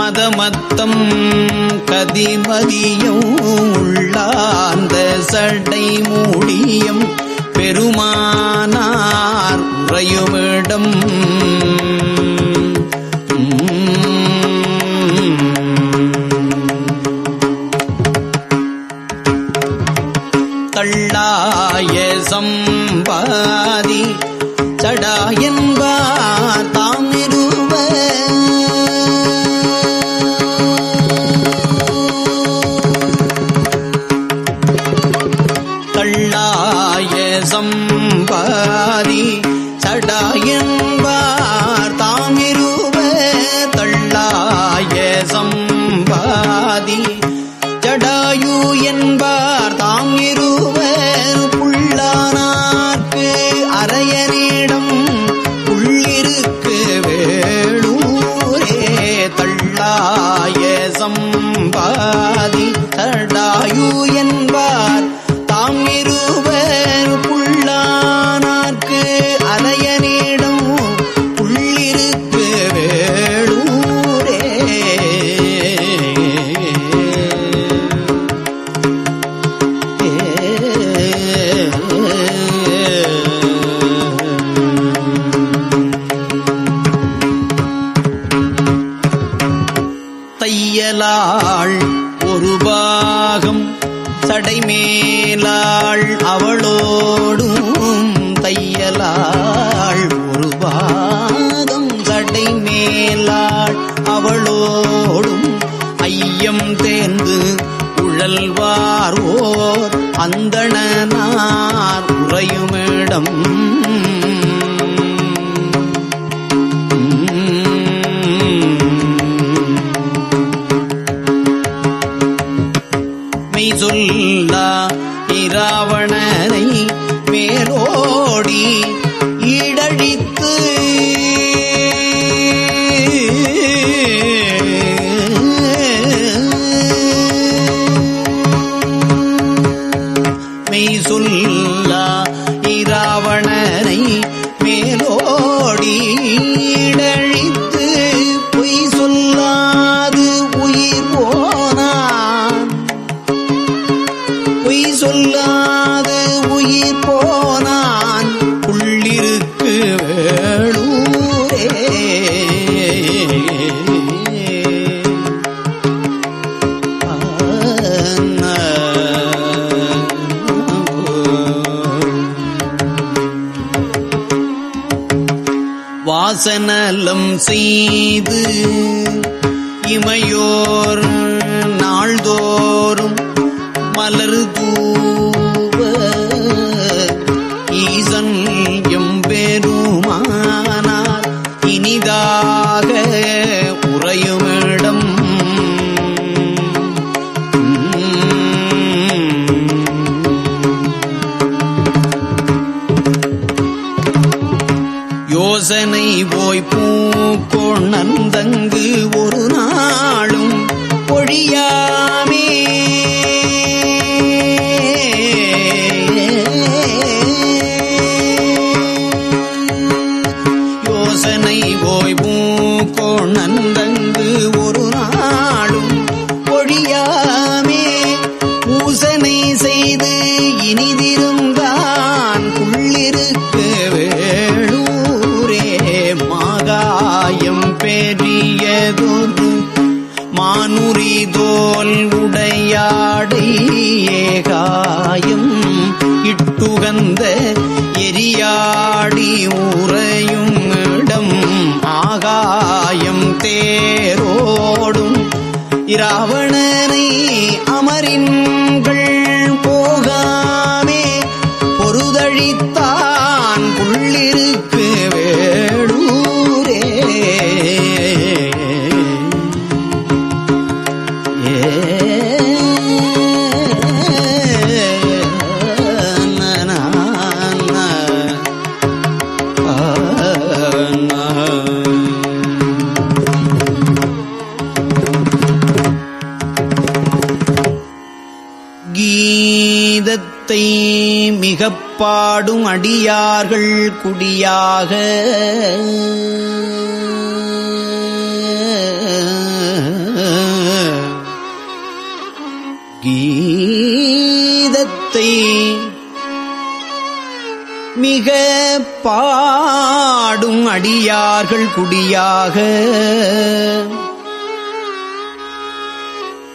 மதமத்தம் கதிமதியம் உள்ளார்ந்த சடை மூடியம் பெருமானார் உறையுமிடம். தள்ளாய சம்பாதி சடாயன்பார் தாமிருவ தள்ளாய வாசனலம் செய்து இமையோர் நந்தங்கு ஒரு நாளும் பொழியாமே பூசனை செய்து இனிதிருந்தான் உள்ளிருக்க வேளூரே மாகாயம் பெரியதொரு மானுரி தோல் உடையாடை ஏகாயம் இட்டுகந்த எரியாடி உறையும் இராவணனை பாடும் அடியார்கள் குடியாக. கீதத்தை மிக பாடும் அடியார்கள் குடியாக.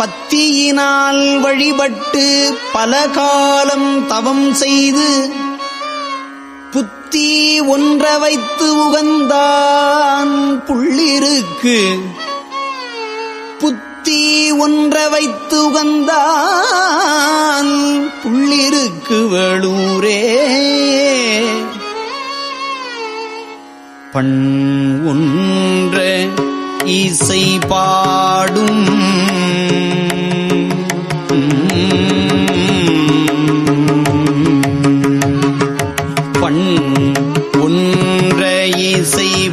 பத்தியினால் வழிபட்டு பல காலம் தவம் செய்து புத்தி ஒன்ற வைத்து உகந்தான் புள்ளிருக்கு. புத்தி ஒன்ற வைத்து உகந்தான் புள்ளிருக்கு வேளூரே. பண் ஒன்ற இசை பாடும்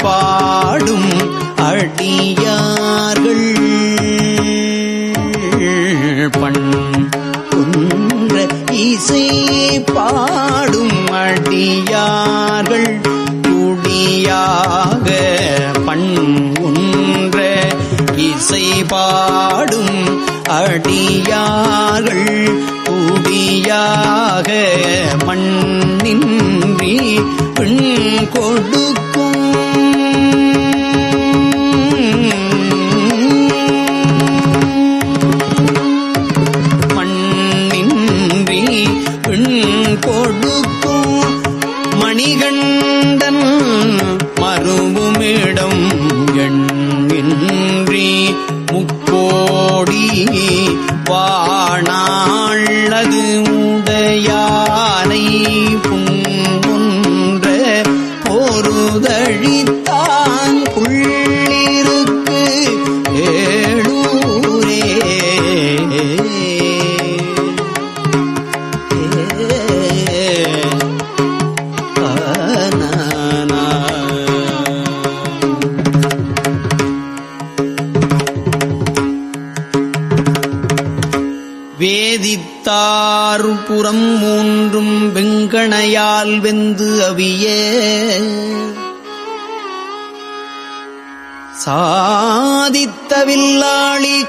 பாடும் அடியார்கள். பண் ஒன்ற இசை பாடும் அடியார்கள். குடியாக பண் ஒன்ற இசை பாடும் அடியார்கள். குடியாக மண்ணின்றி பெண் கொடுக்கும்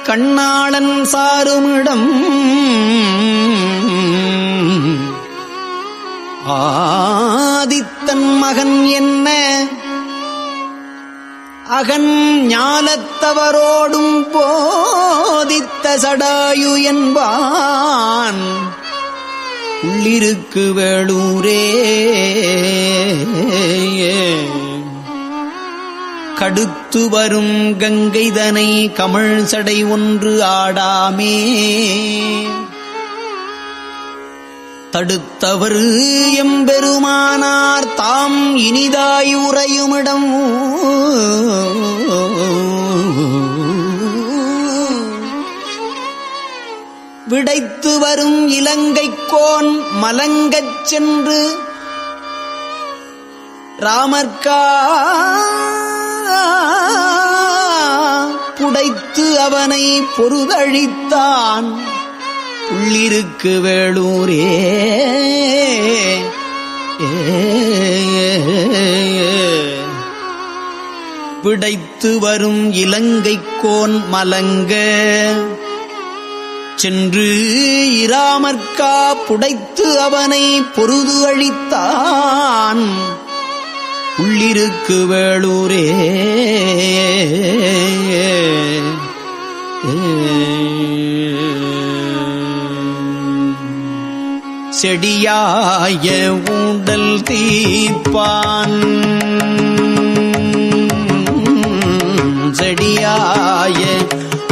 கண்ணாளன் சாருமிடம் ஆதித்தன் மகன் என்ன? அகன் ஞானத்தவரோடும் போதித்த சடாயு என்பான். உள்ளிருக்கு வேளூரே. கடுத்து வரும் கங்கைதனை கமழ் சடை ஒன்று ஆடாமே. தடுத்தவர் எம்பெருமானார் தாம் இனிதாயுறையுமிடம் விடைத்து வரும் இலங்கைக்கோன் மலங்கச் சென்று. ராமர்கா புடைத்து அவனை பொறுதழித்தான் உள்ளிருக்கு வேளூரே. பிடைத்து வரும் இலங்கைக்கோன் மலங்க. சென்று இராமற்கா புடைத்து அவனை பொருது அழித்தான். உள்ளிருக்கு வேளூரே. செடியாய ஊண்டல் தீப்பான் செடியாய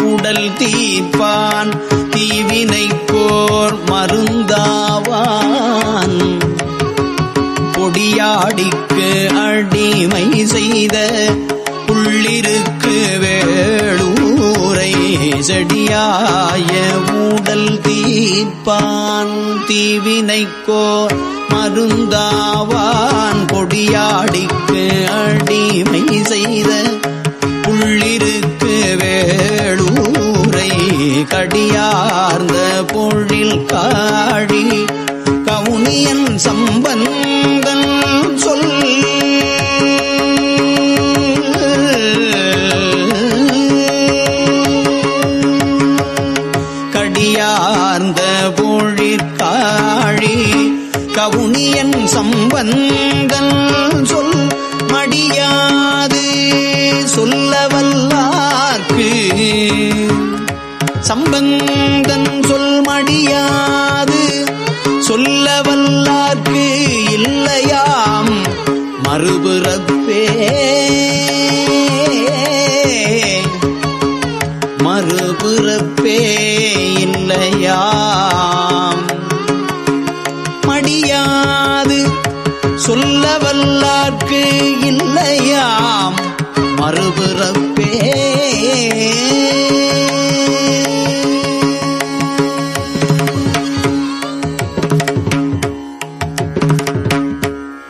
உடல் தீப்பான் தீவினை போர் மருந்தாவான். கொடியாடிக்கு அடிமை செய்த உள்ளிருக்கு வேளூரை செடியாய ஊடல் தீப்பான் தீவினைக்கோ மருந்தாவான் கொடியாடிக்கு அடிமை செய்த உள்ளிருக்கு வேளூரை கடியார்ந்த பொழில் காடி கவுனியன் சம்பந்தன் கவுனியன் சம்பந்தன் சொல் மடியாது சொல்லவல்லார்க்கு. சம்பந்தன் சொல் மடியாது சொல்லவல்லார்க்கு இல்லையாம் மறுபுறப்பே. மறுபுறப்பே இல்லையா? இல்லையாம் மறுபிறப்பே.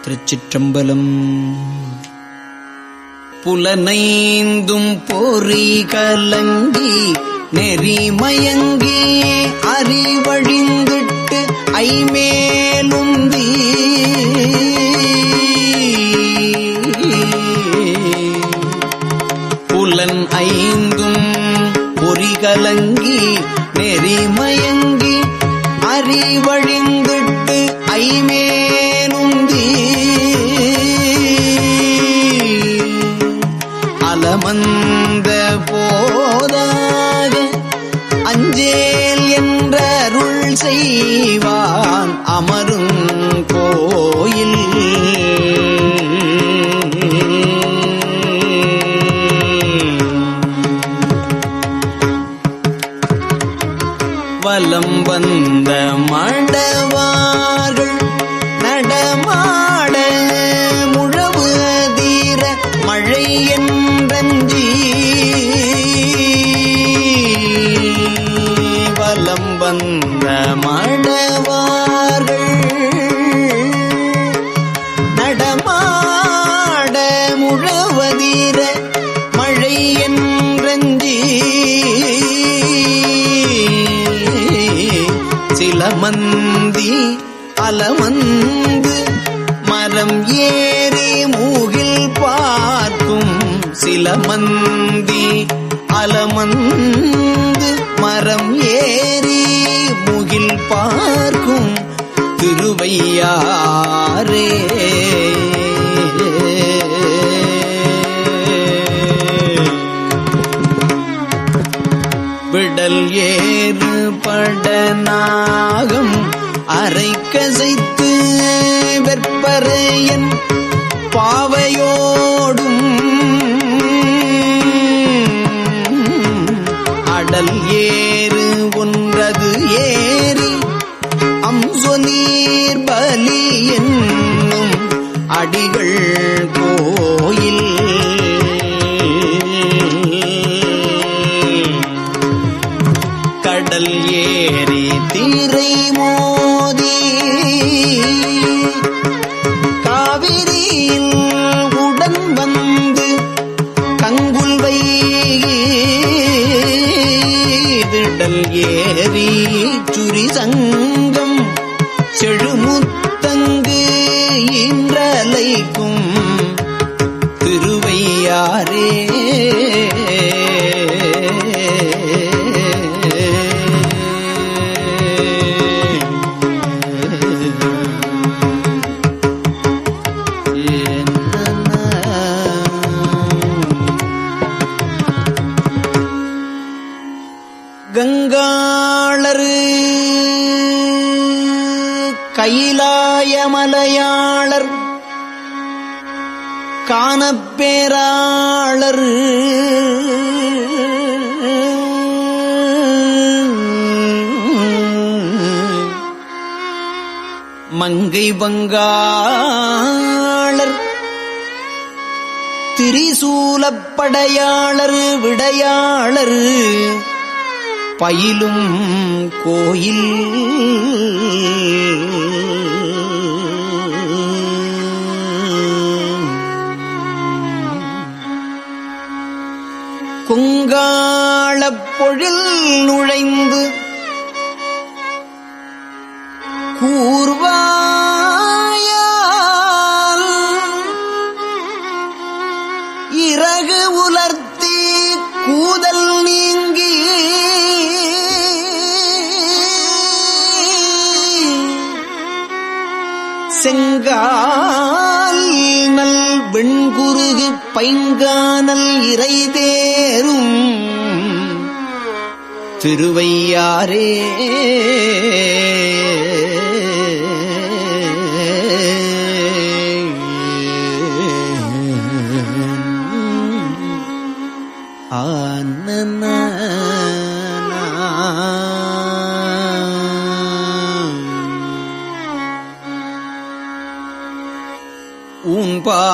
திருச்சிற்றம்பலம் புலனைந்தும் பொறி கலங்கி நெறிமயங்கி அறிவழிந்திட்டு ஐமேலுந்தி கலங்கி நெறிமயங்கி அறிவழிந்திட்டு ஐமேனுந்தி. அலமந்த போதாக அஞ்சேல் என்ற அருள் செய்வான் அமரும் என் ஏறு படநாகம் அரை கசைத்து வெற்பறையன் பாவையோடும். அடல் ஏறு ஒன்றது ஏறி அம்சொலீர் பலி என்னும் அடிகள் தீரை மோதி காவிரியில் உடன் வந்து கங்குல் வைடல் ஏறி சுரி சங்கம் செழுமுத்தங்கு இன்றலைக்கும் பேராளர். மங்கை வங்காளர். திரிசூலப்படையாளர் விடையாளர். பயிலும் கோயில். குங்காளப் பொழில் நுழைந்து கூர்வாயால் இறகு உலர்த்தி கூதல் நீங்கி செங்கா வெண்குருகு பைங்கானல் இறைதேரும். திருவையாரே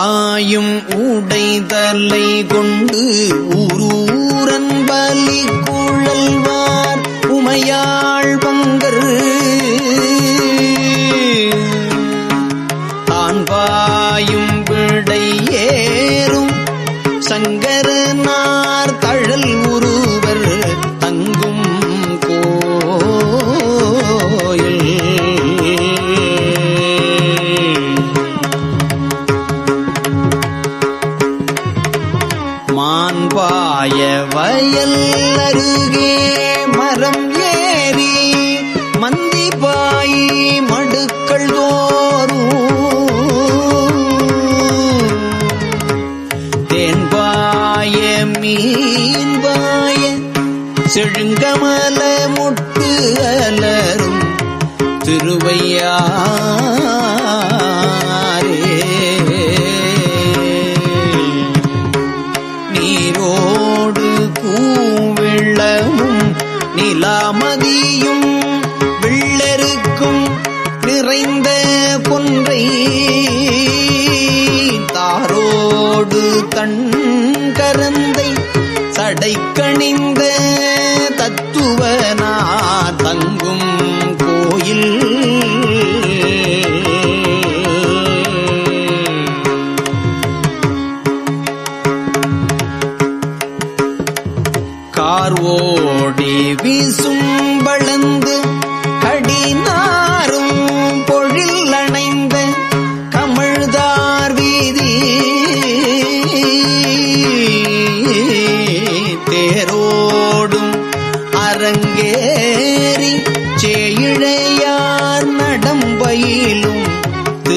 ஊன்பாயும் உடைதலை கொண்டு ஊரூரன் பலி குழல்வார் உமையாள் பங்கர். தான் பாயும் விடை ஏறும் சங்கரனார்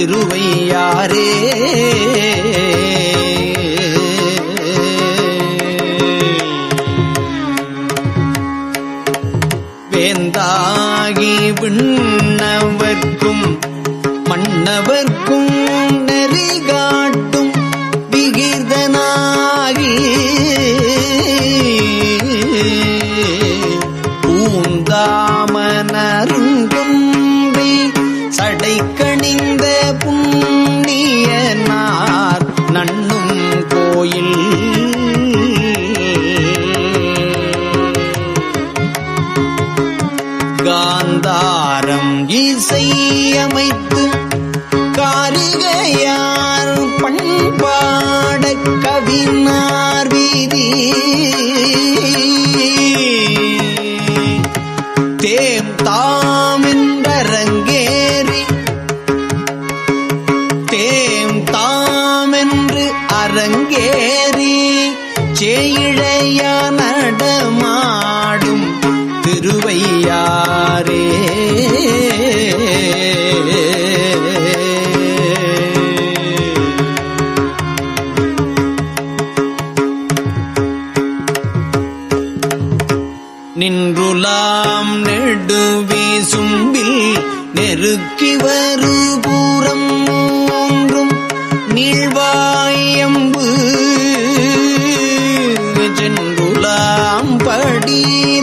திருவையாரே வேந்தாகி விண்ணவர்க்கும் வினார் வீதி.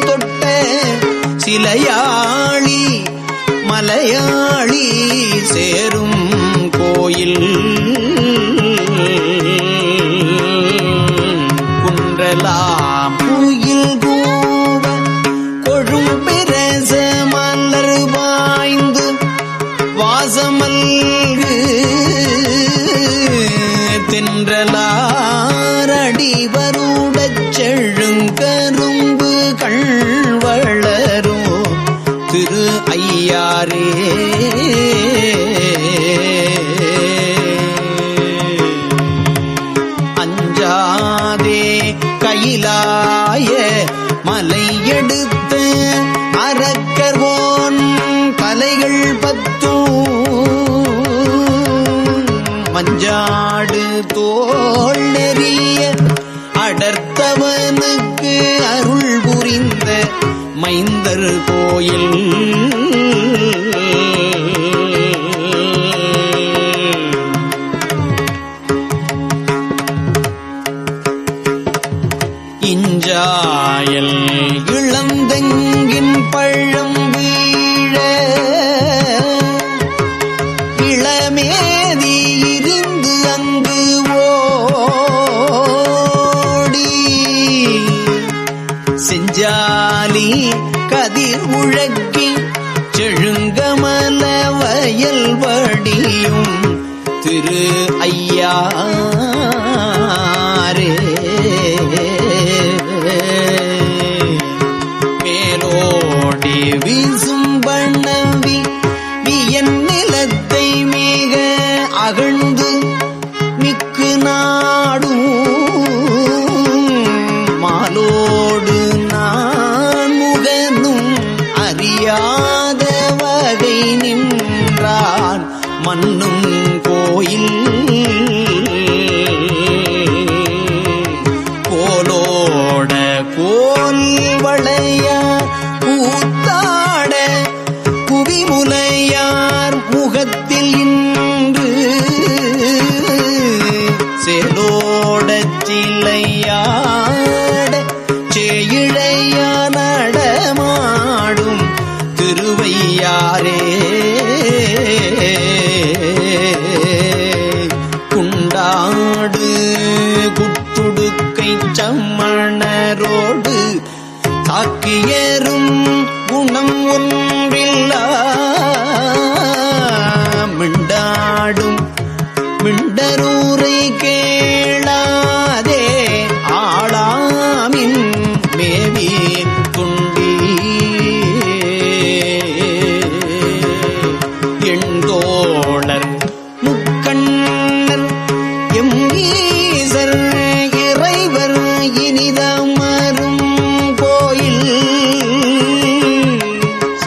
தொட்ட சிலையாளி மலையாளி சேரும் கோயில். அஞ்சாடு தோல் நெறிய அடர்த்தவனுக்கு அருள் புரிந்த மைந்தர் கோயில். திரு ஐயா. சேயிழையாட சேயிழையா நடமாடும் திருவையாரே குண்டாடு குட்டுடுக்கை சம்மணரோடு தாக்கியரும் குணம் ஒன்றில்லா. மிண்டாடும் மிண்டரூரை கே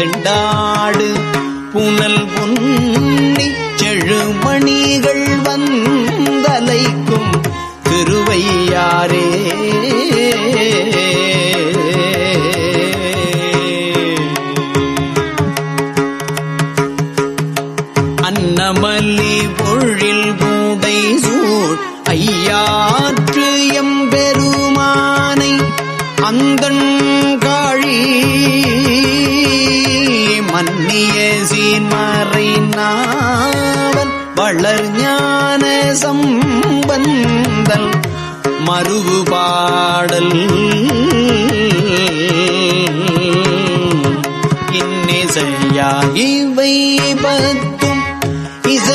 கண்டான் பாடல். இன்னிசையா இவை பத்தும் இசை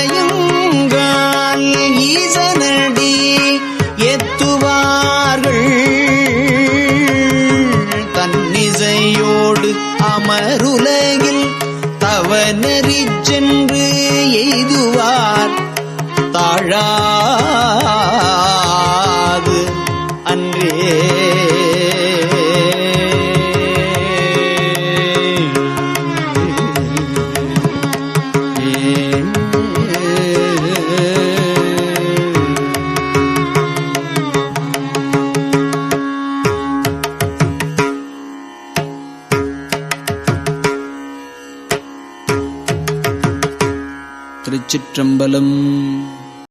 திருச்சிற்றம்பலம்